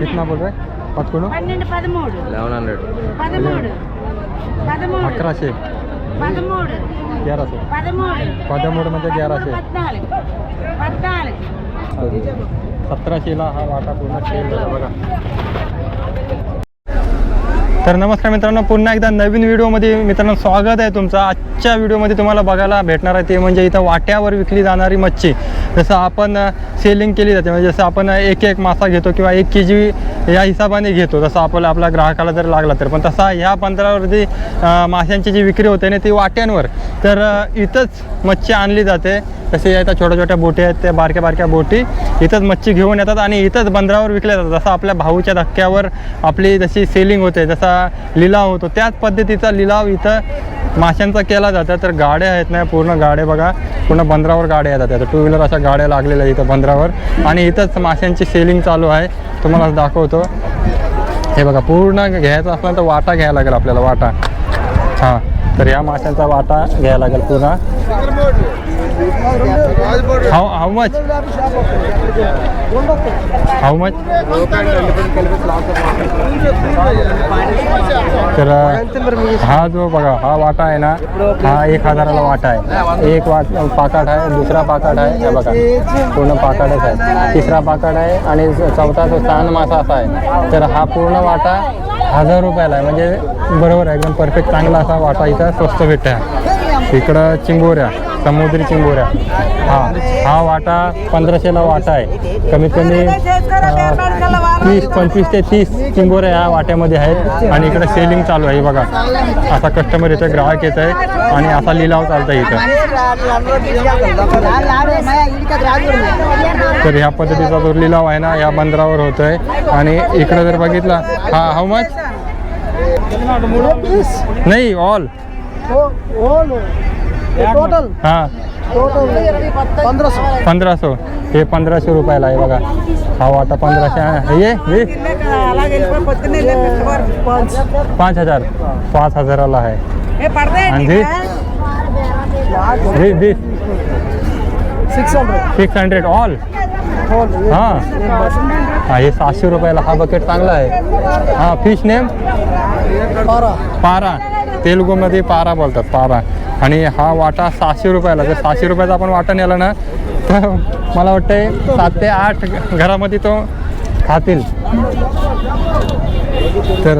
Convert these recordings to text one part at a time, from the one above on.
कितना बोल रहे पदकोड़ पन्न पदमूड लवन हंड्रेड पदमूड पदमूड अकराशे पदमूड ग्यारहशे पदमूड पदमूड म्हणजे ग्यारहशे पद्नाल सतराशेला हा वाटा पूर्ण खेळ बघा तर नमस्कार मित्रांनो पुन्हा एकदा नवीन व्हिडिओमध्ये मित्रांनो स्वागत आहे तुमचं. आजच्या व्हिडिओमध्ये तुम्हाला बघायला भेटणार आहे ते म्हणजे इथं वाट्यावर विकली जाणारी मच्छी. जसं आपण सेलिंग केली जाते. म्हणजे जसं आपण एक एक मासा घेतो किंवा एक के जी या हिशोबाने घेतो. जसं आपला आपल्या ग्राहकाला जर लागला तर. पण तसा ह्या पंधरावर जी माशांची जी विक्री होते ना ती वाट्यांवर. तर इथंच मच्छी आणली जाते. तसे या छोट्या छोट्या बोटी आहेत त्या बारक्या बारक्या बोटी. इथंच मच्छी घेऊन येतात आणि इथंच बंदरावर विकल्या जातात. जसं आपल्या भाऊच्या धक्क्यावर आपली जशी सेलिंग होते जसं लिलाव होतो. त्याच पद्धतीचा लिलाव इथं माशांचा केला जातो. तर गाड्या आहेत ना पूर्ण गाड्या बघा. पूर्ण बंदरावर गाड्या येतात. आता टू व्हीलर अशा गाड्या लागलेल्या इथं बंदरावर. आणि इथंच माशांची सेलिंग चालू आहे. तुम्हाला दाखवतो. हे बघा पूर्ण घ्यायचं असलं तर वाटा घ्यायला लागेल आपल्याला वाटा. हां तर या माशांचा वाटा घ्यायला लागेल पूर्ण how how much how much तर हा जो बघा हा वाटा आहे ना हा एक हजाराला वाटा आहे. एक वाट पाकाट आहे दुसरा पाकाट आहे बघा पूर्ण पाकाटच आहे. तिसरा पाकाट आहे आणि चौथा जो तान मासा असा आहे. तर हा पूर्ण वाटा हजार रुपयाला आहे. म्हणजे बरोबर आहे एकदम परफेक्ट चांगला असा वाटा इथं स्वस्त भेटत आहे इकडं चिंबोऱ्या समुद्री चिंबोऱ्या हा हा वाटा पंधराशेला वाटा आहे. कमीत कमी तीस पंचवीस ते तीस चिंबोऱ्या ह्या वाट्यामध्ये आहेत. आणि इकडे सेलिंग चालू आहे बघा. असा कस्टमर येतो ग्राहक येत आहे आणि असा लिलाव चालतं इथं. तर ह्या पद्धतीचा जो लिलाव आहे ना या बंदरावर होतो आहे आणि इकडं जर बघितला हा हाऊ मच नाही ऑल टोटल हाँ। पंधराशे पंधराशे हे पंधराशे रुपयाला आहे बघा हा वाटा पंधराशे आहे. ये ये? पाच हज़ार। पाच हजाराला आहे आणि this? This- this? Six hundred. Six hundred all? हाँ। हा हे सातशे रुपयाला हा बकेट चांगला आहे हाँ फ़िश नेम बारा पारा। तेलुगूमध्ये पारा बोलतात पारा. आणि हा वाटा सहाशे रुपयाला जर सहाशे रुपयाचा आपण वाटा नेला ना तर मला वाटते सात ते आठ घरामध्ये तो खातील. तर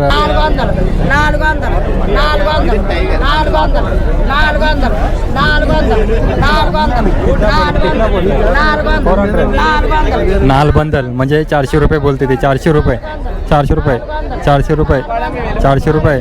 नालबंदल म्हणजे चारशे रुपये बोलते ते चारशे रुपये चारशे रुपये चारशे रुपये चारशे रुपये.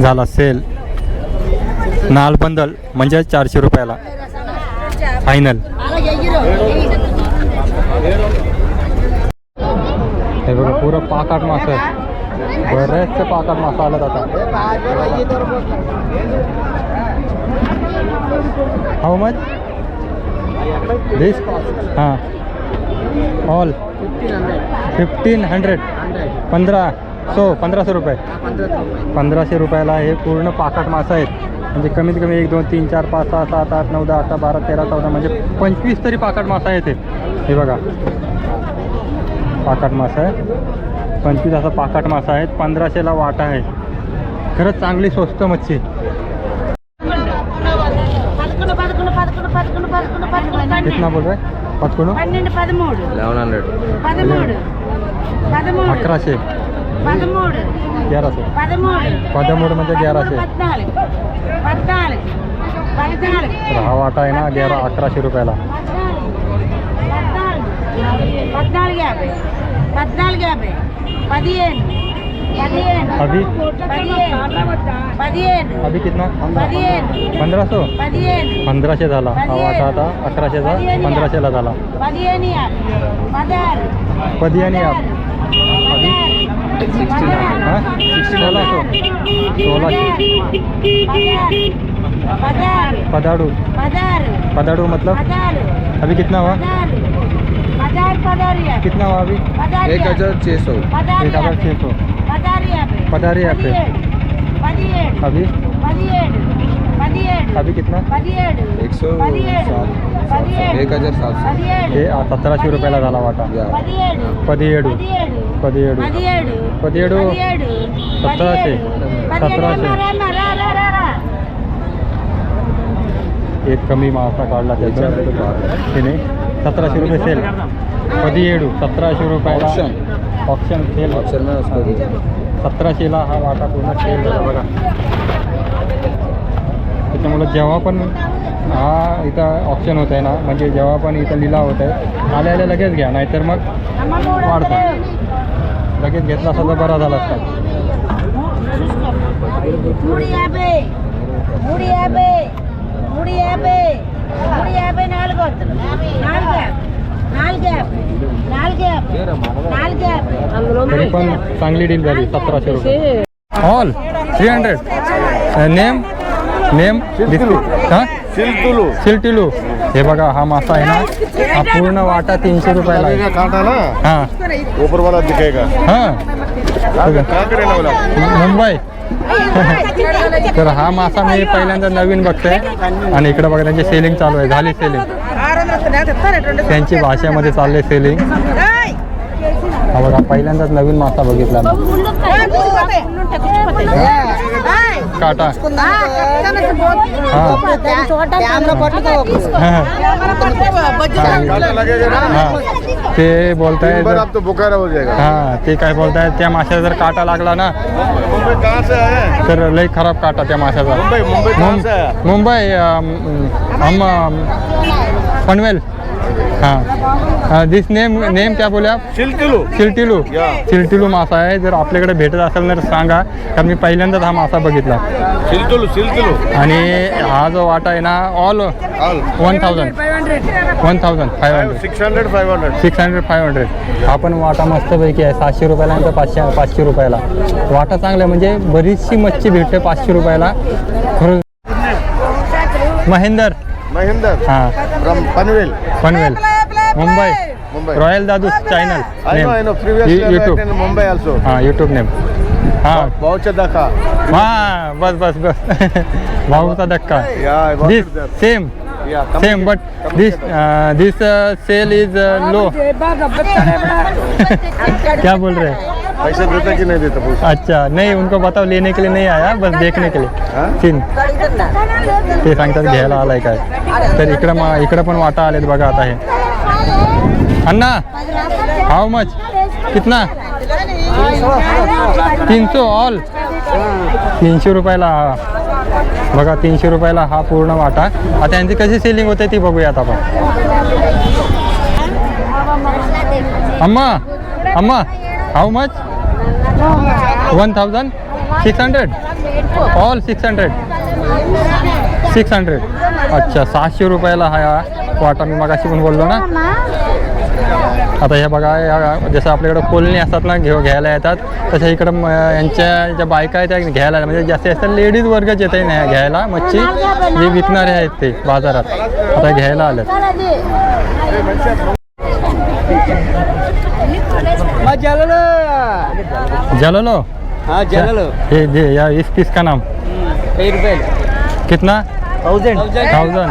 झाला सेल. नाल बंदल म्हणजे चारशे रुपयाला. फायनल हे बघा पुरं पाकाट मासा बरेच पाकाट मासा आला जातात हाऊ मच दिस हां. ऑल फिफ्टीन हंड्रेड पंधरा सो पंधराशे रुपये पंधराशे रुपयाला हे पूर्ण पाकट मासा आहेत म्हणजे कमीत कमी एक दोन तीन चार पाच सहा सात आठ नऊ दहा अठरा बारा तेरा चौदा म्हणजे पंचवीस तरी पाकट मासा येते हे बघा पाकट मासा आहे पंचवीस असा पाकट मासा आहेत पंधराशेला वाटा आहे खरंच चांगली स्वस्त मच्छी कितना बोल रहे अकराशे పదమూడు పదమూడు పదమూడు మధ్య గ్యారాసే పద్నాలుగు పద్నాలుగు పద్నాలుగు రావాట అయినా గ్యారా అక్కరాశే రూపాయల పద్నాలుగు యాభై పద్నాలుగు యాభై పదిహేను अभी अभी कितना पंद्रह सौ पंधराशे झाला आवाज आता अकराशेचा पंधराशेला झाला पदियानी आप सोलह पदाड़ू मतलब? अभी कितना हुआ? कितना हुआ अभी? एक हज़ार छः सौ। एक हज़ार छः सौ। पधारे आप अभी? अभी कितना? एक सौ एक हजार सात सौ सत्रहशे रुपयाला झाला वाटा पदिहेडू पदिहेडू पदिहेडू सतराशे सतराशे एक कमी मासा काढला त्याचा तिने सतराशे रुपये सेल पदिहेडू सतराशे रुपयाला ऑप्शन सेल ऑप्शन सतराशेला हा वाटा पूर्ण सेल झाला बघा त्याच्यामुळे जेव्हा पण हा इथं ऑप्शन होत आहे ना. म्हणजे जेव्हा पण इथं लिलाव होत आहे आल्या आल्या लगेच घ्या नाहीतर मग वाढतो. लगेच घेतला असता तर बरा झाला असता. तरी पण चांगली डील झाली सतराशे रुपये. All three hundred name name हां सिलटिलू हे बघा हा मासा आहे ना हा पूर्ण वाटा तीनशे रुपयाला आहे. कांटा ना? हां. दिखेगा हां. मुंबई. तर हा मासा मी पहिल्यांदा नवीन बघतोय. आणि इकडे बघा त्यांची सेलिंग चालू आहे. झाली सेलिंग. त्यांची भाषेमध्ये चालले सेलिंग. हा बघा पहिल्यांदाच नवीन मासा बघितला हा. ते बोलताय दिन भर आप तो बुखारा हो जाएगा. हा ते काय बोलताय त्या माशाला जर काटा लागला ना मुंबई कहाँ से आए तर लई खराब काटा त्या माशाचा मुंबई मुंबई हम पनवेल. हां. दिस नेम नेम क्या बोले आप? सिलतुलू सिलटिलू या. सिलटिलू मासा आहे. जर आपल्याकडे भेटत असेल तर सांगा कारण मी पहिल्यांदाच हा मासा बघितला. सिलतुलू सिलतुलू आणि हा जो वाटा आहे ना all one thousand one thousand five hundred six hundred five hundred six hundred five hundred हा पण वाटा मस्तपैकी आहे. सातशे रुपयाला आणि पाचशे पाचशे रुपयाला. वाटा चांगला म्हणजे बरीचशी मच्छी भेटते पाचशे रुपयाला. खरं महेंदर. महेंद्र हां from Panvel Panvel Mumbai Mumbai royal Dadu channel I know, I know. Previously, YouTube I in Mumbai also. हां यूट्यूब नेम हां Voucher Dhaka. हां बस बस बस भाऊचा धक्का Yeah, I this wanted that. Same Yeah, come same but this this sale is low क्या बोल रहे हैं पैसे देता कि नहीं देता पूछ अच्छा नहीं उनको बताओ लेने के लिए नहीं आया बस देखने के लिए। हाँ? तीन ते सांगतात घ्यायला आलाय काय? तर इकडं मग इकडं पण वाटा आलेत बघा आता हे. अण्णा हाऊ मच कितना? तीन सौ ऑल. तीनशे रुपयाला हा. बघा तीनशे रुपयाला हा पूर्ण वाटा. आता यांची कशी सेलिंग होते ती बघूयात आपण. अम्मा अम्मा how much one thousand? Six hundred all six hundred six hundred अच्छा सहाशे रुपयाला हा वाटा मी मगाशी पण बोललो ना. आता हे बघा जसं आपल्याकडं कोलणी असतात ना घेऊ घ्यायला येतात. तशा इकडं यांच्या ज्या बायका आहेत त्या घ्यायला म्हणजे जास्तीत जास्त लेडीज वर्गच येत ना घ्यायला. मच्छी जे विकणारे आहेत ते बाजारात. आता घ्यायला आलं जलालो। हाँ ये ये या इस पीस का नाम कितना? थाउज़ेंड थाउज़ेंड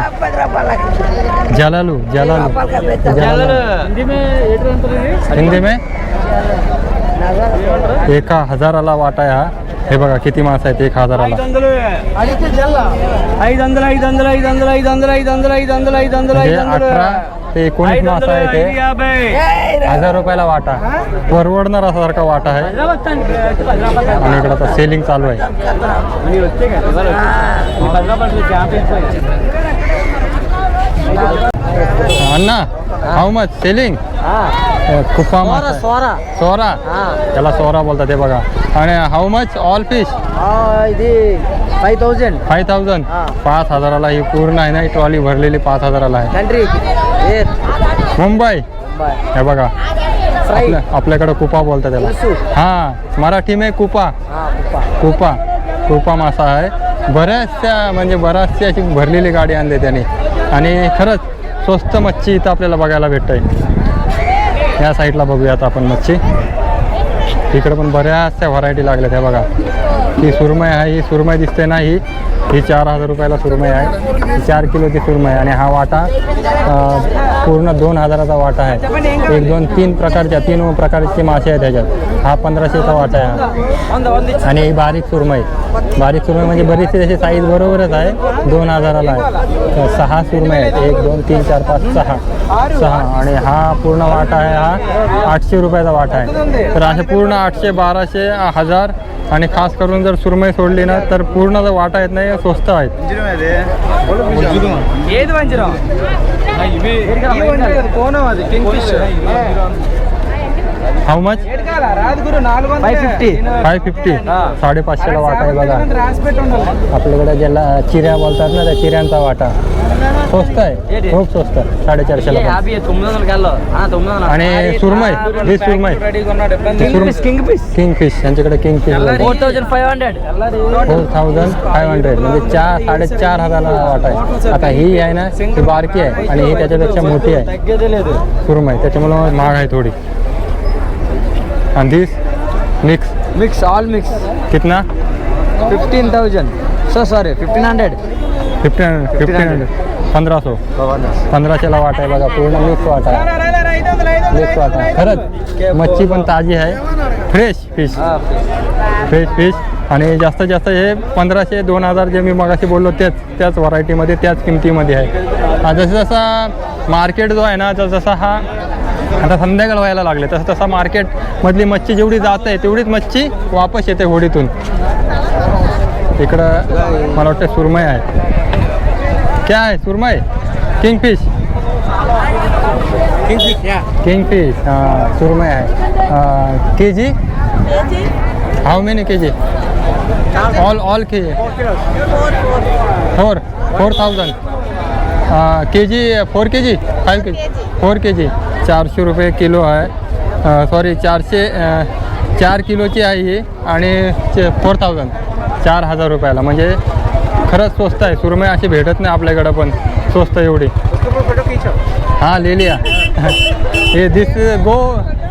जलालू जलालू। जलालू। हिंदी में एका हजाराला वाटा हा। हे बघा किती मास आहेत एक हजाराला. ते एकोणीस मास आहे ते हजार रुपयाला वाटा. परवडणार असासारखा वाटा आहे. आणि इकडे आता सेलिंग चालू आहे. अण्णा हाऊ मच सेलिंग आहे. सोरा सोरा। हा। त्याला सोरा बोलतात ते बघा. आणि हाऊ मच ऑल फिश हा फाईव्ह थाउजंड फाय थाउजंड हा. पाच हजाराला ही पूर्ण आहे ना ट्रॉली भरलेली पाच हजाराला आहे. मुंबई? हे बघा. आपल्याकडं कुपा बोलतात त्याला. हां मराठी में कुपा. हा कुपा. कुपा. मासा आहे. बऱ्याचशा म्हणजे बराचशी अशी भरलेली गाडी आणली त्याने. आणि खरंच स्वस्त मच्छी इथं आपल्याला बघायला भेटत आहे या साईडला बघूयात आपण मच्छी. इकडे पण बऱ्याचशा व्हरायटी लागल्या त्या बघा. ही सुरमई आहे ही सुरमई दिसते ना ही? ही चार हजार रुपयाला सुरमई आहे. चार किलोची सुरमई आणि हा वाटा पूर्ण दोन हजाराचा वाटा आहे. एक दोन तीन प्रकारच्या तीन प्रकारचे मासे आहेत त्याच्यात हा पंधराशेचा वाटा आहे हा. आणि ही बारीक सुरमई. बारीक सुरमई म्हणजे बरीचशी त्याची साईज बरोबरच आहे. दोन हजाराला आहे. तर सहा सुरमई आहेत. एक दोन तीन चार पाच सहा. सहा. आणि हा पूर्ण वाटा आहे हा आठशे रुपयाचा वाटा आहे. तर असे पूर्ण आठशे बाराशे हजार आणि खास करून जर सुरमई सोडली ना तर पूर्ण जो वाटा येत नाही स्वस्त आहेत ఏది వంజరం కోనం అది కింగ్ ఫిష్ हाऊ मच రాదు గురు నాలుగు ఫైవ్ ఫిఫ్టీ फाय फिफ्टी साडेपाचशेला वाटा आहे बघा రాసి పెట్టి ఉండాలి आपल्याकडे ज्याला चिऱ्या बोलतात ना त्या चिऱ्यांचा वाटा स्वस्त आहे खूप स्वस्त साडेचारशेला पण. యాభై తొమ్మిది వందలకి వెళ్ళవు తొమ్మిది వందలు आणि सुरमई ही सुरमई king fish king fish king fish यांच्याकडे king fish four thousand five hundred four thousand five hundred म्हणजे चार साडेचार हजाराला वाट आहे आता ही आहे ना ही बारकी आहे आणि ही त्याच्यापेक्षा मोठी आहे తగ్గేదే లేదు सुरमई त्याच्यामुळं महाग आहे थोडी And this mix mix all mix कितना? Fifteen thousand so sorry fifteen hundred fifteen fifteen hundred पंधरा सो पंधराशेला वाट आहे बघा पूर्ण मिक्स वाट आहे. मिक्स वाट आहे. खरंच मच्छी पण ताजी आहे. फ्रेश फिश फ्रेश फिश आणि जास्तीत जास्त हे पंधराशे दोन हजार जे मी मगाशी बोललो तेच त्याच व्हरायटीमध्ये त्याच किमतीमध्ये आहे. जसं जसा मार्केट जो आहे ना तर जसा हा आता संध्याकाळ व्हायला लागले. तसं तसा मार्केटमधली मच्छी जेवढी जात आहे तेवढीच मच्छी वापस येते होडीतून. इकडं मला वाटतं सुरमई आहे. क्या आहे सुरमई? किंगफिश किंगफिश हां सुरमई आहे. K G how many K G all all K G four four thousand K G four K G five K G four K G चारशे रुपये किलो आहे. सॉरी चारशे चार किलोची आहे ही आणि फोर थाउजंड चार हजार रुपयाला. म्हणजे खरंच स्वस्त आहे. सुरमई अशी भेटत नाही आपल्याकडं पण. स्वस्त एवढी. हाँ ले लिया ये this go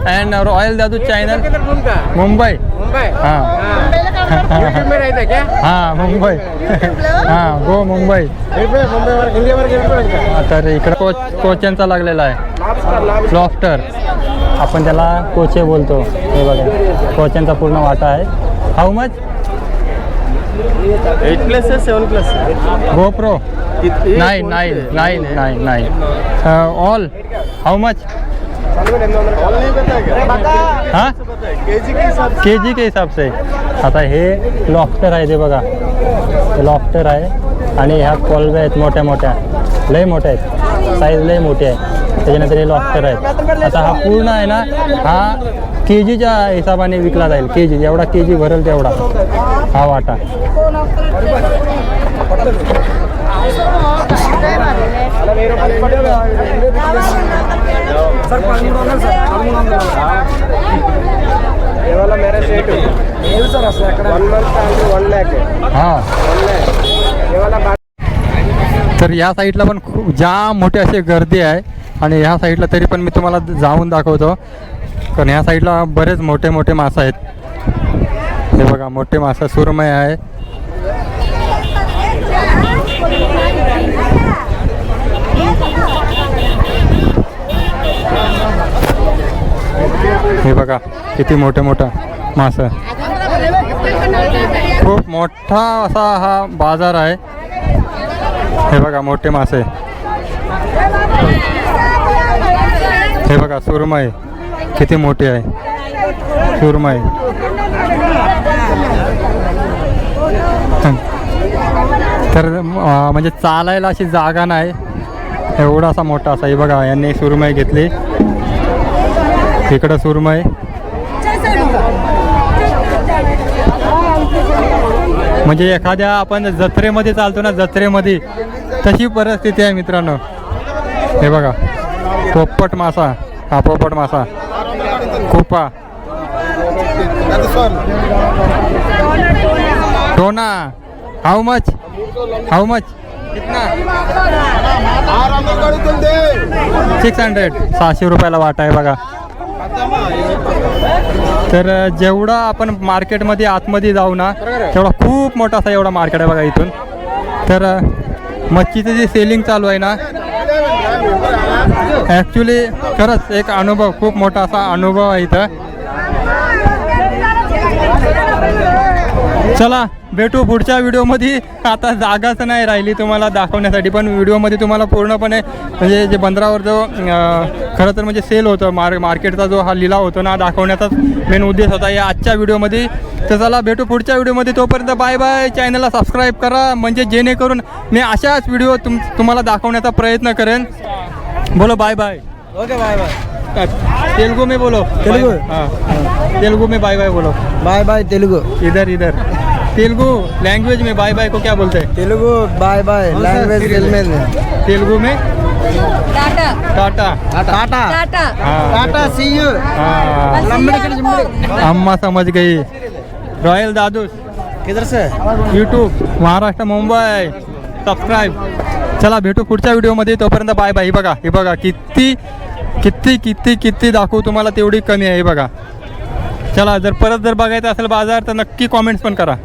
and royal Dadu channel Mumbai हाँ हाँ मुंबई हाँ गो मुंबई तर इकडं कोच कोच्यांचा लागलेला आहे. लॉफ्टर आपण त्याला कोचे बोलतो. हे बघा कोच्यांचा पूर्ण वाटा आहे. हाऊ मच एट प्लस है seven plus go pro nine nine nine nine nine all how much हां? के जी के हिसाब से. आता हे लॉफ्टर आहे ते बघा. हे लॉफ्टर आहे. आणि ह्या कॉलव्या आहेत मोठ्या मोठ्या. लय मोठ्या आहेत. साईज लय मोठी आहे. त्याच्यानंतर हे लॉफ्टर आहेत. आता हा पूर्ण आहे ना हा के जीच्या हिशोबाने विकला जाईल. के जी जेवढा के जी भरेल तेवढा. हा वाटा. ఇవాళ మేరా సేటు వన్ మంత్ అంటే వన్ ల్యాక్ हां వన్ ల్యాక్ ఇవాళ तर या साईडला पण खूप जाम मोठी अशी गर्दी आहे आणि ह्या साईडला तरी पण मी तुम्हाला जाऊन दाखवतो कारण ह्या साईडला बरेच मोठे मोठे मासे आहेत हे बघा मोठे मासा सुरमई आहे हे बघा किती मोठे मोठा मासा खूप मोठा असा हा बाजार आहे. हे बघा मोठे मासे. हे बघा सुरमई. किती मोठी आहे. सुरमई. तर म्हणजे चालायला अशी जागा नाही. एवढा असा मोठा असा. हे बघा यांनी सुरमई घेतली. इकडं सुरमई. म्हणजे एखाद्या आपण जत्रेमध्ये चालतो ना जत्रेमध्ये तशी परिस्थिती आहे मित्रांनो. हे बघा पोपट मासा. हा पोपट मासा. कुपा. टोना. How much how much six hundred सहाशे रुपयाला वाटा आहे बघा. तर जेवढा आपण मार्केटमध्ये आतमध्ये जाऊ ना तेवढा खूप मोठा असा एवढा मार्केट आहे बघा इथून. तर मच्छीचं जे सेलिंग चालू आहे ना ॲक्च्युली खरंच एक अनुभव खूप मोठा असा अनुभव आहे इथं. चला भेटू पुढच्या व्हिडिओमध्ये. आता जागाच नाही राहिली तुम्हाला दाखवण्यासाठी पण व्हिडिओमध्ये तुम्हाला पूर्णपणे म्हणजे जे बंदरावर जो खरं तर म्हणजे सेल होतं मार मार्केटचा जो हा लिलाव होतो ना दाखवण्याचाच मेन उद्देश होता या आजच्या व्हिडिओमध्ये. तर चला भेटू पुढच्या व्हिडिओमध्ये. तोपर्यंत बाय बाय चॅनलला सबस्क्राईब करा म्हणजे जेणेकरून मी अशाच व्हिडिओ तुम तुम्हाला दाखवण्याचा प्रयत्न करेन. बोलो bye bye okay bye bye Telugu में बोलो. तेलुगु? हाँ तेलुगु में बाय बाय बोलो. Bye bye Telugu. इधर इधर. तेलुगु लैंग्वेज में बाय बाय को क्या बोलते हैं? Telugu bye bye language Telugu. Telugu में? टाटा। टाटा। टाटा। टाटा। हाँ। टाटा सी यू हाँ। अम्मा समझ गई। रॉयल दादू किधर से? यूट्यूब महाराष्ट्र मुंबई सबस्क्राईब चला भेटू पुढच्या व्हिडिओमध्ये तोपर्यंत बाय बाय हे बघा हे बघा किती किती किती किती दाखवू तुम्हाला तेवढी कमी आहे हे बघा. चला जर परत जर बघायचं असेल बाज़ार तर नक्की कॉमेंट्स पण करा.